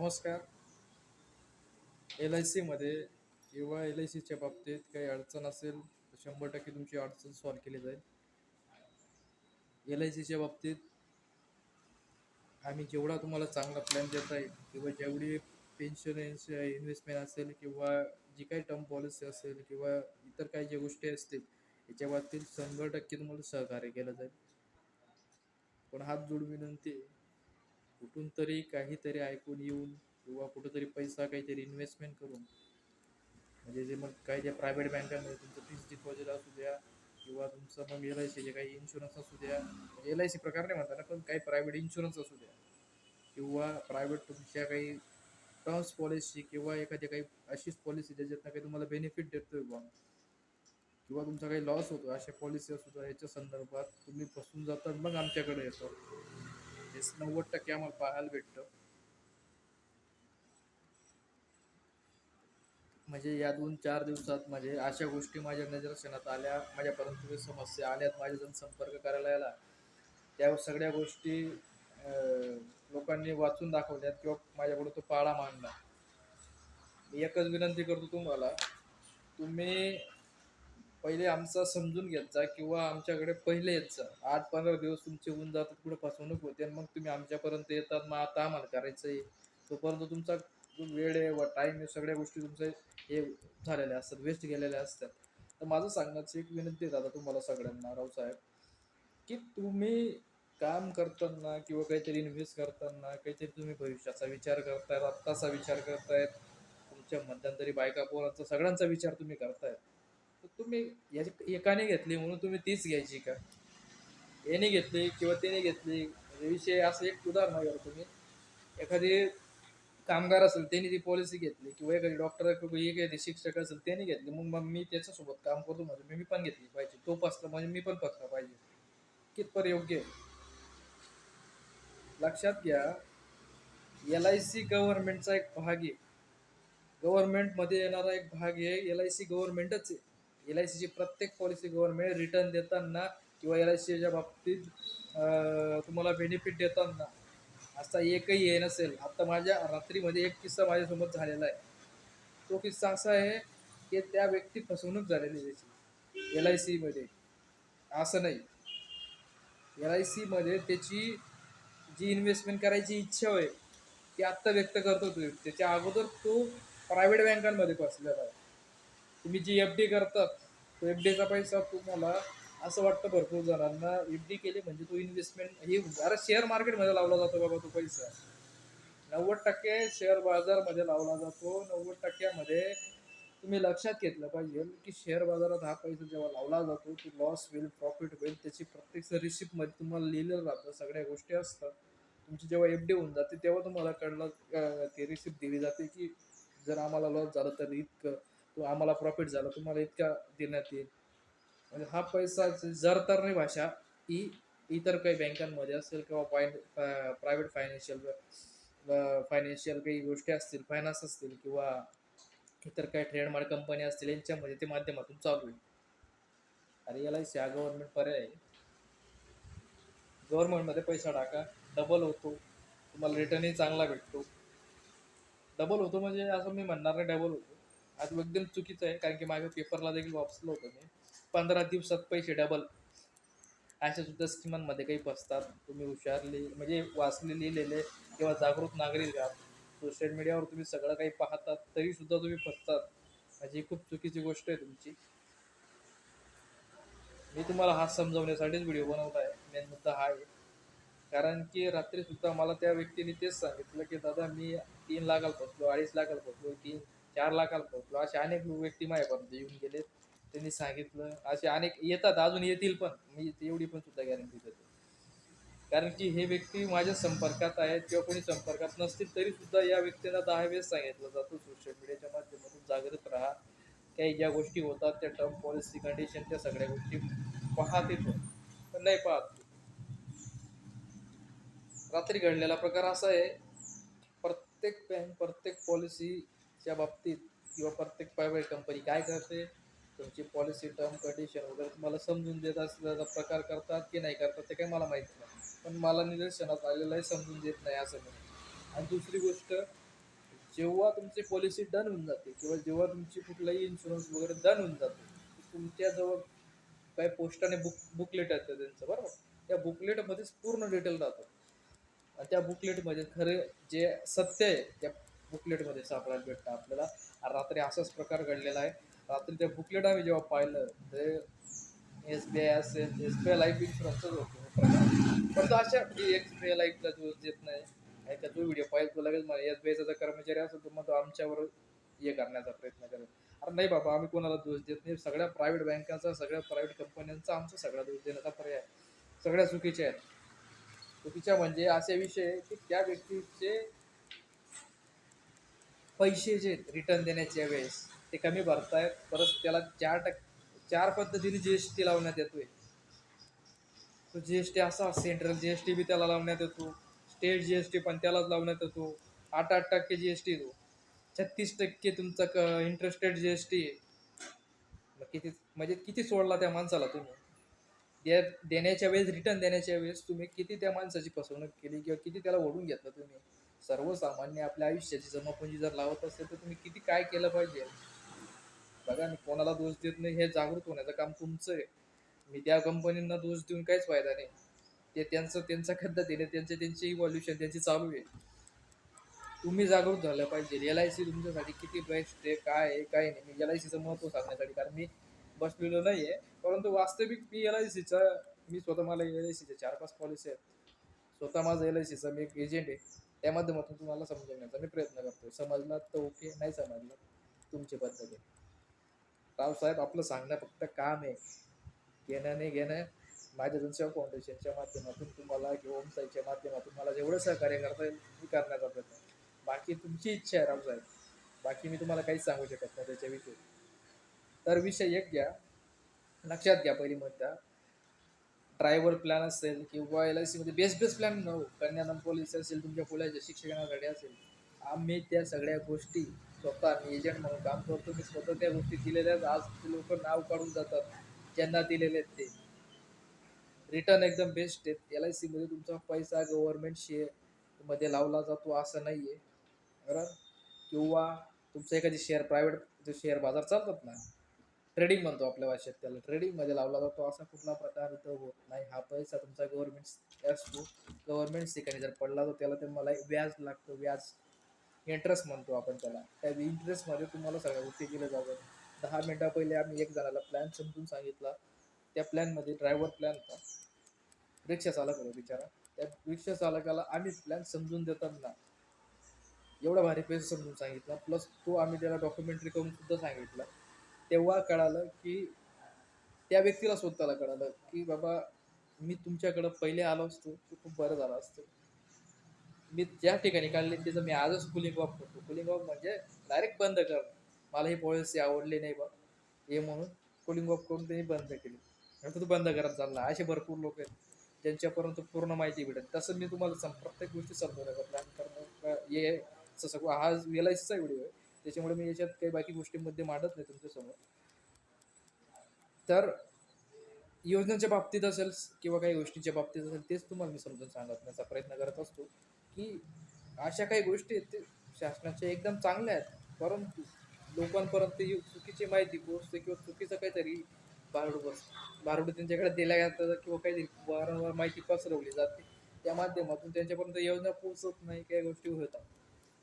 नमस्कार. L I सीमध्ये किंवा एल आय सीच्या बाबतीत काही अडचण असेल तर शंभर टक्के तुमची अडचण सॉल्व्ह केली जाईल. एल आय सीच्या बाबतीत आम्ही जेवढा तुम्हाला चांगला प्लॅन देता येईल किंवा जेवढी पेन्शन इन्व्हेस्टमेंट असेल किंवा जी काही टर्म पॉलिसी असेल किंवा इतर काही ज्या गोष्टी असतील याच्या बाबतीत शंभर टक्के तुम्हाला सहकार्य केलं जाईल. पण हात जोड विनंती आहे कुठून तरी काहीतरी ऐकून येऊन किंवा कुठंतरी पैसा काहीतरी इन्व्हेस्टमेंट करून म्हणजे जे मग काही ज्या प्रायव्हेट बँकांमध्ये तुमचं फिक्स डिपॉझिट असू द्या किंवा तुमचं मग एल आय सीचे काही इन्शुरन्स असू द्या एल आय सी प्रकार नाही म्हणताना पण काही प्रायव्हेट इन्शुरन्स असू द्या किंवा प्रायव्हेट तुमच्या काही टर्म्स पॉलिसी किंवा एखाद्या काही अशीच पॉलिसी ज्याच्यातनं काही तुम्हाला बेनिफिट देतोय बा किंवा तुमचा काही लॉस होतो अशा पॉलिसी असू द्या याच्या संदर्भात तुम्ही फसून जातात मग आमच्याकडे येतो. हे नव्वद टक्के आम्हाला पाहायला भेटतं. म्हणजे या दोन चार दिवसात म्हणजे अशा गोष्टी माझ्या निदर्शनात आल्या माझ्यापर्यंत समस्या आल्यात माझ्याजण संपर्क करायला आला. त्या सगळ्या गोष्टी अं, लोकांनी वाचून दाखवल्यात किंवा माझ्याकडे तो पाळा मांडला. मी एकच विनंती करतो तुम्हाला तुम्ही पहिले आमचा समजून घेत जा किंवा आमच्याकडे पहिले येत जा. आठ पंधरा दिवस तुमचे होऊन जातात कुठे फसवणूक होते आणि मग तुम्ही आमच्यापर्यंत येतात. मग आता आम्हाला करायचं आहे तोपर्यंत तुमचा जो वेळ आहे व टाईम आहे सगळ्या गोष्टी तुमचे हे झालेल्या असतात वेस्ट गेलेल्या असतात. तर माझं सांगण्याची एक विनंती आहे दादा तुम्हाला सगळ्यांना रावसाहेब की तुम्ही काम करताना किंवा काहीतरी इन्व्हेस्ट करताना काहीतरी तुम्ही भविष्याचा विचार करतायत आत्ताचा विचार करतायत तुमच्या मध्यंतरी बायका पोरांचा सगळ्यांचा विचार तुम्ही करतायत. तर तुम्ही याची एकाने घेतली म्हणून तुम्ही तीच घ्यायची का? याने घेतली किंवा त्याने घेतली? म्हणजे विषय असं एक उदाहरण घ्या तुम्ही. एखादी कामगार असेल त्यांनी ती पॉलिसी घेतली किंवा एखादी डॉक्टर किंवा एखादी शिक्षक असेल त्यांनी घेतली. मग मग मी त्याच्यासोबत काम करतो म्हणजे मी पण घेतली पाहिजे. तो पसलं म्हणजे मी पण फसला पाहिजे. कितपर योग्य आहे? लक्षात घ्या एल आय सी गव्हर्नमेंटचा एक भाग आहे. गव्हर्नमेंटमध्ये येणारा एक भाग आहे एल आय सी गव्हर्नमेंटच आहे. एल आय सीची प्रत्येक पॉलिसी गव्हर्नमेंट रिटर्न देताना किंवा एल आय सीच्या बाबतीत तुम्हाला बेनिफिट देताना असा एकही हे नसेल. आता माझ्या रात्रीमध्ये एक किस्सा माझ्यासोबत झालेला आहे. तो किस्सा असा आहे की त्या व्यक्ती फसवणूक झालेली आहे त्याची एल आय सीमध्ये असं नाही. एल आय सीमध्ये त्याची जी इन्व्हेस्टमेंट करायची इच्छा होय ती आत्ता व्यक्त करतो तो त्याच्या अगोदर तो प्रायव्हेट बँकांमध्ये फसलेला आहे. तुम्ही जी एफ डी करतात तो एफ डीचा पैसा तुम्हाला असं वाटतं भरपूर जणांना. एफ डी केली म्हणजे तो इन्व्हेस्टमेंट हे अरे शेअर मार्केटमध्ये लावला जातो बाबा तो पैसा. नव्वद टक्के शेअर बाजारमध्ये लावला जातो. नव्वद टक्क्यामध्ये तुम्ही लक्षात घेतलं पाहिजे की शेअर बाजारात हा पैसा जेव्हा लावला जातो तो लॉस होईल प्रॉफिट होईल त्याची प्रत्येक रिसिप्टमध्ये तुम्हाला लिहिलेलं राहतं. सगळ्या गोष्टी असतात. तुमची जेव्हा एफ डी होऊन जाते तेव्हा तुम्हाला कळलं ते ती रिसिप्ट दिली जाते की जर आम्हाला लॉस झाला तर इतकं. तो आम्हाला प्रॉफिट झाला तुम्हाला इतका देण्यात येईल. म्हणजे हा पैसा जर तर नाही भाषा ही इतर काही बँकांमध्ये असेल किंवा फायन प्रायव्हेट फायनान्शियल फायनान्शियल काही गोष्टी असतील फायनान्स असतील किंवा इतर काही ट्रेडमार्क कंपनी असतील यांच्यामध्ये ते माध्यमातून चालू आहे. अरे एल आय सी हा गव्हर्नमेंट पर्याय आहे. गव्हर्नमेंटमध्ये पैसा टाका डबल होतो तुम्हाला रिटर्नही चांगला भेटतो. डबल होतो म्हणजे असं मी म्हणणार नाही डबल होतो. आज एकदम चुकीचं आहे कारण की माझ्या पेपरला देखील वापसलं होतं मी. पंधरा दिवसात पैसे डबल अशा सुद्धा स्कीमांमध्ये काही फसतात तुम्ही हुशारले म्हणजे वाचले लिहिलेले किंवा जागृत नागरिक आहात. सोशल मीडियावर तुम्ही सगळं काही पाहतात तरी सुद्धा तुम्ही फसतात. म्हणजे ही खूप चुकीची गोष्ट आहे तुमची. मी तुम्हाला हा समजवण्यासाठीच व्हिडिओ बनवला आहे मेन मुद्दा हा आहे. कारण की रात्री सुद्धा मला त्या व्यक्तीने तेच सांगितलं की दादा मी तीन लाखाला पोचलो अडीच लाखाला पोचलो तीन चार लाखाला पोहोचलो. असे अनेक व्यक्ती माझ्यापर्यंत येऊन गेले त्यांनी सांगितलं. असे अनेक येतात अजून येतील पण. मी एवढी पण सुद्धा गॅरंटी देतो. कारण की हे व्यक्ती माझ्या संपर्कात आहेत किंवा कोणी संपर्कात नसतील तरी सुद्धा या व्यक्तीला दहा वेळेस सांगितलं जातं. सोशल मीडियाच्या माध्यमातून जागृत राहा. काही ज्या गोष्टी होतात त्या टर्म पॉलिसी कंडिशन त्या सगळ्या गोष्टी पाहत येतो. पण नाही पाहत. रात्री घडलेला प्रकार असा आहे. प्रत्येक बँक प्रत्येक पॉलिसी च्या बाबतीत किंवा प्रत्येक प्रायव्हेट कंपनी काय करते तुमची पॉलिसी टर्म कंडिशन वगैरे तुम्हाला समजून देत असल्याचा प्रकार करतात की नाही करतात ते काही मला माहीत नाही. पण मला निदर्शनात आलेलं आहे समजून देत नाही असं म्हणून. आणि दुसरी गोष्ट जेव्हा तुमची पॉलिसी डन होऊन जाते किंवा जेव्हा तुमची कुठलाही इन्शुरन्स वगैरे डन होऊन जाते तुमच्याजवळ काही पोस्टाने बुक बुकलेट येतं त्यांचं बरोबर? त्या बुकलेटमध्येच पूर्ण डिटेल राहतो आणि त्या बुकलेटमध्ये खरे जे सत्य आहे त्या बुकलेटमध्ये सापडायला भेटतं. आपल्याला रात्री असाच प्रकार घडलेला आहे. रात्री त्या बुकलेट आम्ही जेव्हा पाहिलं ते एस बी आय असेल एस बी आय लाईफ इन्शुरन्सच होतो. पण तो अशा एस बी आय लाईफला जो देत नाही आणि का जो व्हिडिओ पाहिजे तो लगेच मला एस बी आयचा जर कर्मचारी असेल तर मग तो आमच्यावर हे करण्याचा प्रयत्न करेल. अरे नाही बाबा आम्ही कोणाला दोष देत नाही. सगळ्या प्रायव्हेट बँकांचा सगळ्या प्रायव्हेट कंपन्यांचा आमचा सगळा दोष देण्याचा पर्याय सगळ्या चुकीच्या आहेत. चुकीच्या म्हणजे असे विषय की त्या व्यक्तीचे पैसे जे रिटर्न देण्याच्या वेळेस ते कमी भरतायत परत त्याला चार टक्के चार पद्धतीने जी एस टी लावण्यात येतोय. तो जी एस टी असा central G S T B त्याला लावण्यात येतो. स्टेट जी एस टी पण त्यालाच लावण्यात येतो. आठ आठ टक्के जी एस टी येतो. छत्तीस टक्के तुमचा क इंटरेस्टेड जी एस टी आहे. किती म्हणजे किती सोडला त्या माणसाला तुम्ही? दे देण्याच्या वेळेस रिटर्न देण्याच्या वेळेस तुम्ही किती त्या माणसाची फसवणूक केली किंवा किती त्याला ओढून घेतलं तुम्ही? सर्वसामान्य आपल्या आयुष्याची जमापुंजी जर लावत असेल तर तुम्ही किती काय केलं पाहिजे? बघा मी कोणाला दोष देत नाही हे जागृत होण्याचं काम तुमचं आहे. मी त्या कंपनींना दोष देऊन काहीच फायदा नाही. ते त्यांचं त्यांचा खड्डा देणे त्यांचे त्यांचे इव्हॉल्युशन त्यांची चालू आहे. तुम्ही जागृत झालं पाहिजे. एल आय सी तुमच्यासाठी किती बेस्ट आहे काय आहे काय नाही. मी एल आय सीचं महत्त्व सांगण्यासाठी कारण मी बसलेलो नाही आहे. परंतु वास्तविक मी एल आय सीचा मी स्वतः मला एल आय सीच्या चार पाच पॉलिसी आहेत. स्वतः माझं एल आय सीचा मी एक एजंट आहे. त्या माध्यमातून तुम्हाला समजवण्याचा मी प्रयत्न करतो समजला तर ओके नाही समजलं तुमची पद्धत आहे. रावसाहेब आपलं सांगणं फक्त काम आहे. घेणं नाही घेणं माझ्या जनसेवा फाउंडेशनच्या माध्यमातून तुम्हाला किंवा ओमसाईच्या माध्यमातून मला जेवढं सहकार्य करता येईल मी करण्याचा प्रयत्न बाकी तुमची इच्छा आहे रावसाहेब बाकी मी तुम्हाला काहीच सांगू शकत नाही त्याच्याविषयी. तर विषय एक घ्या. लक्षात घ्या पहिली मुद्दा. ड्रायव्हर प्लॅन असेल किंवा एल आय सीमध्ये बेस्ट बेस्ट प्लॅन न हो. कन्यादान पॉलिसी असेल तुमच्या मुलाच्या शिक्षकांकडे असेल. आम्ही त्या सगळ्या गोष्टी स्वतः मी एजंट म्हणून काम करतो. मी स्वतः त्या गोष्टी दिलेल्या आज ते लोक नाव काढून जातात. ज्यांना दिलेले आहेत ते. रिटर्न एकदम बेस्ट आहेत. एल आय सीमध्ये तुमचा पैसा गव्हर्नमेंट शेअरमध्ये लावला जातो असं नाही आहे बरं किंवा तुमचं एखादी शेअर प्रायव्हेट जे शेअर बाजार चालतात ना ट्रेडिंग म्हणतो आपल्या भाषेत त्याला. ट्रेडिंगमध्ये लावला जातो. असा कुठला प्रकार इथं होत नाही. हा पैसा तुमचा गव्हर्नमेंट असतो. गव्हर्नमेंट ठिकाणी जर पडला तर त्याला ते मला व्याज लागतं. व्याज इंटरेस्ट म्हणतो आपण त्याला. त्या इंटरेस्टमध्ये तुम्हाला सगळ्या गोष्टी केल्या जातात. दहा मिनटा पहिले आम्ही एक जणाला प्लॅन समजून सांगितला. त्या प्लॅनमध्ये ड्रायव्हर प्लॅन होता. रिक्षा चालक होता बिचारा. त्या रिक्षा चालकाला आम्ही प्लॅन समजून देताना एवढा भारी पैसे समजून सांगितला. प्लस तो आम्ही त्याला डॉक्युमेंटरी करून सुद्धा सांगितलं. तेव्हा कळालं की त्या व्यक्तीला स्वतःला कळालं की बाबा मी तुमच्याकडं पहिले आलो असतो तर खूप बरं झालं असतो. मी ज्या ठिकाणी काढले त्याचं मी आजच कुलिंग ऑफ करतो. कुलिंग ऑफ म्हणजे डायरेक्ट बंद कर मला ही पॉलिसी आवडली नाही बा हे म्हणून कुलिंग ऑफ करून त्यांनी बंद केली. नंतर तो बंद करत चालला. असे भरपूर लोक आहेत ज्यांच्यापर्यंत पूर्ण माहिती भेटेल. तसं मी तुम्हाला प्रत्येक गोष्टी समजवल्या प्लॅन करणं हे असं सगळं हा एल आय सीचा व्हिडिओ आहे. त्याच्यामुळे मी याच्यात काही बाकी गोष्टींमध्ये मांडत नाही तुमच्यासमोर. तर योजनांच्या बाबतीत असेल किंवा काही गोष्टींच्या बाबतीत असेल तेच तुम्हाला मी समजून सांगण्याचा प्रयत्न करत असतो की अशा काही गोष्टी आहेत ते शासनाच्या एकदम चांगल्या आहेत परंतु लोकांपर्यंत ही चुकीची माहिती पोहोचते किंवा चुकीचं काहीतरी बारडू बस बारडू त्यांच्याकडे दिल्या जातात किंवा काहीतरी वारंवार माहिती पसरवली जाते. त्या माध्यमातून त्यांच्यापर्यंत योजना पोहोचत नाही काही गोष्टी होतात.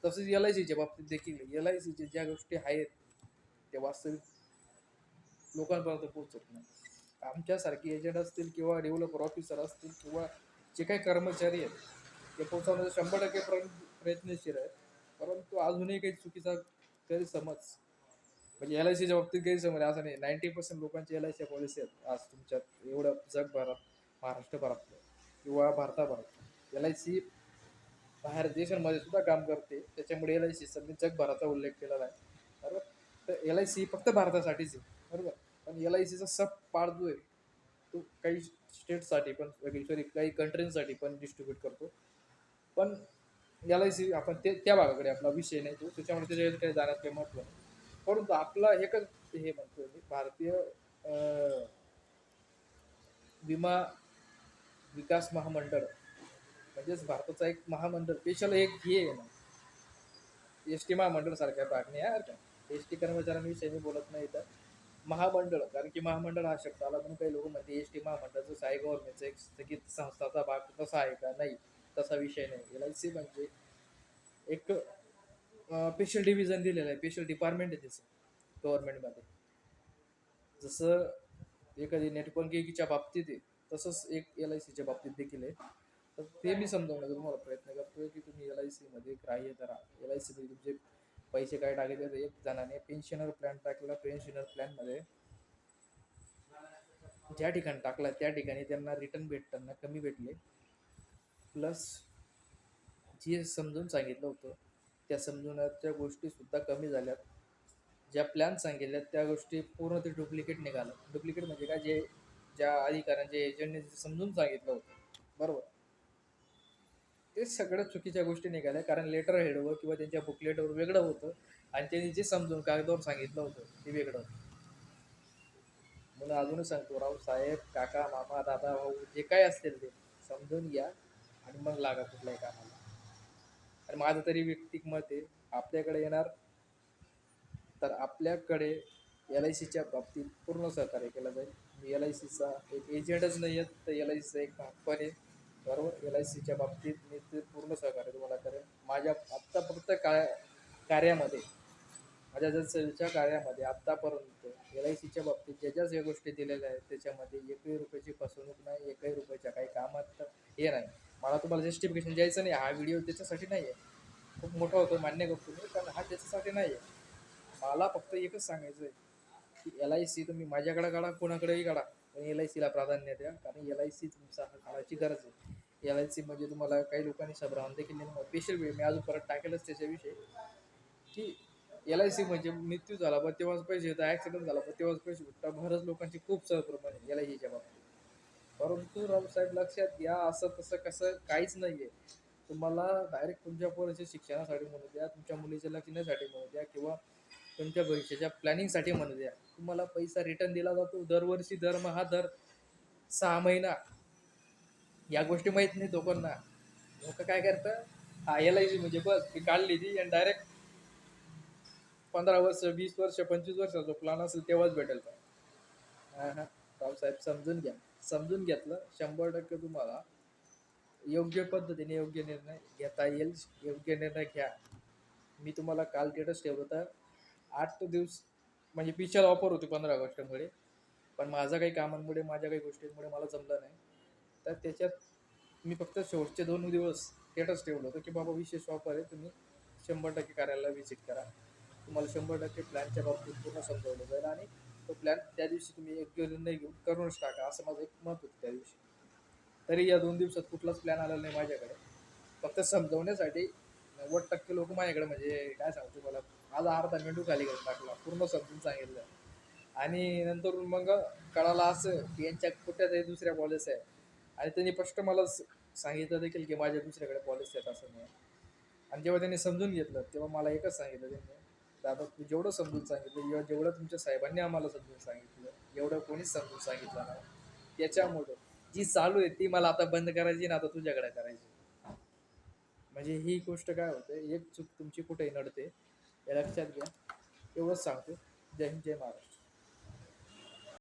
तसेच एल आय सीच्या बाबतीत देखील एल आय सीच्या ज्या गोष्टी आहेत त्या वास्तविक लोकांपर्यंत पोहोचत नाही आमच्यासारखे एजंट असतील किंवा डेव्हलपर ऑफिसर असतील किंवा जे काही कर्मचारी आहेत ते पोहोचवण्याचा शंभर टक्के प्रयत्नशील आहेत. परंतु अजूनही काही चुकीचा गैरसमज म्हणजे एल आय सीच्या बाबतीत गैरसमज आहे असं नाही. नाईन्टी पर्सेंट लोकांची एल आय सी पॉलिसी आहेत. आज तुमच्यात एवढं जगभरात महाराष्ट्रभरात किंवा भारताभरात एल आय सी बाहेर देशांमध्ये सुद्धा काम करते. त्याच्यामुळे एल आय सी सध्या जगभराचा उल्लेख केलेला आहे. बरोबर? तर एल आय सी फक्त भारतासाठीच आहे. बरोबर? पण एल आय सीचा सब पार्ट जो आहे तो काही स्टेटसाठी पण सॉरी काही कंट्रींसाठी पण डिस्ट्रीब्यूट करतो. पण एल आय सी आपण ते त्या भागाकडे आपला विषय नाही तो. त्याच्यामुळे त्याच्या काही जाण्यात काही महत्त्व नाही. परंतु आपला एकच हे म्हणतो मी भारतीय विमा विकास महामंडळ म्हणजेच भारताचा एक महामंडळ स्पेशल एक हे आहे ना. एस टी महामंडळ सारख्या आहे नाही का एस टी कर्मचाऱ्यांविषयी मी बोलत नाही तर. महामंडळ कारण की महामंडळ हा शब्द आला म्हणून काही लोक म्हणते एस टी महामंडळ जसं आहे गव्हर्नमेंटचा एक स्थगित संस्थाचा भाग तसा आहे का? नाही तसा विषय नाही. एल आय सी म्हणजे एक स्पेशल डिव्हिजन दिलेलं आहे स्पेशल डिपार्टमेंट आहे त्याचं गव्हर्नमेंटमध्ये जसं एखादी नेटबँकिंगच्या बाबतीत आहे तसंच एक एल आय सीच्या बाबतीत देखील आहे. तर ते मी समजवण्याचा तुम्हाला प्रयत्न करतोय की तुम्ही एल आय सीमध्ये ग्राह्य धरा. एल आय सीमध्ये तुमचे पैसे काय टाकायचे तर एक जणाने पेन्शनर प्लॅन टाकला पेन्शनर प्लॅनमध्ये ज्या ठिकाणी टाकला त्या ठिकाणी त्यांना रिटर्न भेटताना कमी भेटले. प्लस जे समजून सांगितलं होतं त्या समजवण्याच्या गोष्टी सुद्धा कमी झाल्यात. ज्या प्लॅन सांगितल्यात त्या गोष्टी पूर्ण ते डुप्लिकेट निघालं डुप्लिकेट म्हणजे काय? जे ज्या अधिकाऱ्यांच्या एजंटने समजून सांगितलं होतं. बरोबर? ते सगळं चुकीच्या गोष्टी निघाल्या. कारण लेटर हेडवर किंवा त्यांच्या बुकलेटवर वेगळं होतं. आणि त्यांनी जे समजून कागदावर सांगितलं होतं ते वेगळं होतं. म्हणून अजूनच सांगतो राव साहेब काका मामा दादा भाऊ जे काय असतील ते समजून घ्या आणि मग लागा कुठल्याही कामाला. आणि माझं तरी व्यक्तिक मत आहे आपल्याकडे येणार तर आपल्याकडे एल आय सीच्या बाबतीत पूर्ण सहकार्य केलं जाईल. मी एल आय सीचा एक एजंटच नाही आहेत तर एल आय सीचा एक भाग पण आहे. बरोबर एल आय सीच्या बाबतीत मी ते पूर्ण सहकार्य तुम्हाला करेन. माझ्या आत्ता फक्त काय कार्यामध्ये माझ्या जनसेवेच्या कार्यामध्ये आत्तापर्यंत एल आय सीच्या बाबतीत ज्या ज्या ज्या गोष्टी दिलेल्या आहेत त्याच्यामध्ये एकही रुपयाची फसवणूक नाही एकही रुपयाच्या काही कामात हे नाही. मला तुम्हाला जस्टिफिकेशन द्यायचं नाही हा व्हिडिओ त्याच्यासाठी नाही आहे खूप मोठा होतो मान्य करतो मी कारण हा त्याच्यासाठी नाही आहे मला फक्त एकच सांगायचं आहे की एल आय सी तुम्ही माझ्याकडे काढा कोणाकडेही काढा पण एल आय सीला प्राधान्य द्या कारण एल आय सी तुमचा हा काळाची गरज आहे. एल आय सी म्हणजे तुम्हाला काही लोकांनी सभ्रांत देखील स्पेशल वेळ मी अजून परत टाकेलच त्याच्याविषयी की एल आय सी म्हणजे मृत्यू झाला पण तेव्हाच पैसे येतात ॲक्सिडेंट झाला पण तेव्हाच पैसे भेटतात बरंच लोकांची खूप सहप्रमाण आहे एल आय सीच्या बाबतीत. परंतु रामसाहेब लक्षात घ्या असं तसं कसं काहीच नाही आहे तुम्हाला डायरेक्ट तुमच्या पोराच्या शिक्षणासाठी म्हणू द्या तुमच्या मुलीच्या लग्नासाठी म्हणू द्या किंवा तुमच्या भविष्याच्या प्लॅनिंगसाठी म्हणू द्या. तुम्हाला पैसा रिटर्न दिला जातो. दरवर्षी दरमहा दर सहा महिना. या गोष्टी माहीत नाही लोकांना लोक काय करतं? हा एल आय सी म्हणजे बस ती काढली ती आणि डायरेक्ट पंधरा वर्ष वीस वर्ष पंचवीस वर्षाचा प्लॅन असेल तेव्हाच भेटेल का हां हा. रावसाहेब समजून घ्या. समजून घेतलं शंभर टक्के तुम्हाला योग्य पद्धतीने योग्य निर्णय घेता येईल. योग्य निर्णय घ्या. मी तुम्हाला काल डेटच ठेवलं होतं. आठ दिवस म्हणजे पिक्चर ऑफर होती पंधरा ऑगस्टमुळे पण माझ्या काही कामांमुळे माझ्या काही गोष्टींमुळे मला जमलं नाही. तर त्याच्यात मी फक्त शेवटचे दोन दिवस स्टेटस ठेवलं होतं की बाबा विशेष ऑफर आहे तुम्ही शंभर टक्के कार्यालयाला व्हिजिट करा. तुम्हाला शंभर टक्के प्लॅनच्या बाबतीत पूर्ण समजवलं जाईल आणि तो प्लॅन त्या दिवशी तुम्ही एक निर्णय घेऊन करूनच टाका असं माझं एक मत होतं त्या दिवशी. तरी या दोन दिवसात कुठलाच प्लॅन आलेला नाही माझ्याकडे. फक्त समजवण्यासाठी नव्वद टक्के लोक माझ्याकडे म्हणजे काय सांगतो मला माझा अर्धा मेंदू खाली करून टाकला पूर्ण समजून सांगितलं. आणि नंतर मग कळालं असं की यांच्या कुठल्या तरी दुसऱ्या कॉलेज आहे आणि त्यांनी स्पष्ट मला स- सांगितलं देखील की माझ्या दुसऱ्याकडे पॉलिसी आहेत असं नाही आणि जेव्हा त्यांनी समजून घेतलं तेव्हा मला एकच सांगितलं त्यांनी दादा तू जेवढं समजून सांगितलं किंवा जेवढं तुमच्या साहेबांनी आम्हाला समजून सांगितलं एवढं कोणीच समजून सांगितलं नाही. त्याच्यामुळं जी चालू आहे ती मला आता बंद करायची ना आता तुझ्याकडे करायची. म्हणजे ही गोष्ट काय होते एक चूक तुमची कुठेही नडते. हे लक्षात घ्या. एवढंच सांगतो. जय हिंद जय महाराष्ट्र.